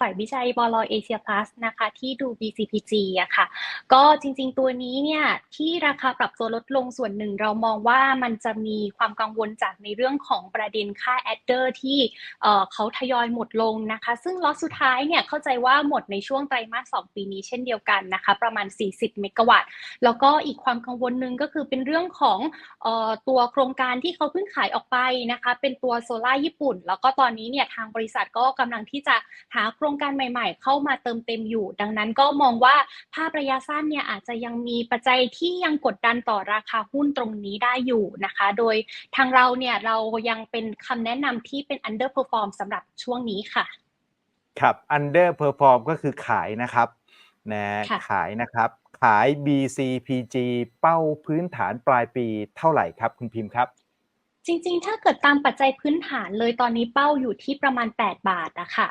ฝ่ายวิจัยบลเอเชียพลัสนะคะ ที่ดู BCPG อะค่ะ ก็จริง ๆ ตัวนี้เนี่ยที่ราคาปรับตัวลดลงส่วนหนึ่ง เรามองว่ามันจะมีความกังวลจากในเรื่องของประเด็นค่าแอดเดอร์ที่เขาทยอยหมดลงนะคะ ซึ่งล็อตสุดท้ายเนี่ยเข้าใจว่าหมดในช่วงไตรมาส 2 ปีนี้เช่นเดียวกันนะคะ ประมาณ 40 เมกะวัตต์ แล้วก็อีกความกังวลหนึ่งก็คือเป็นเรื่องของออตัวโครงการที่เขาเพิ่งขายออกไปนะคะ เป็นตัวโซล่าญี่ปุ่น แล้วก็ตอนนี้เนี่ยทางบริษัทก็กำลังที่จะหาโครงการใหม่ ๆ เข้ามาเติมเต็มอยู่ ดังนั้นก็มองว่าภาพระยะสั้นเนี่ยอาจจะยังมีปัจจัยที่ยังกดดันต่อราคาหุ้นตรงนี้ได้อยู่นะคะ โดยทางเราเนี่ยเรายังเป็นคำแนะนำที่เป็น underperform สำหรับช่วงนี้ค่ะ ครับ underperform ก็คือขายนะครับนะค่ะขายนะครับขาย BCPG เป้าพื้นฐานปลายปีเท่าไหร่ครับคุณพิมพ์ครับ จริงๆ ถ้าเกิดตามปัจจัยพื้นฐานเลยตอนนี้เป้าอยู่ที่ประมาณ 8 บาทนะคะ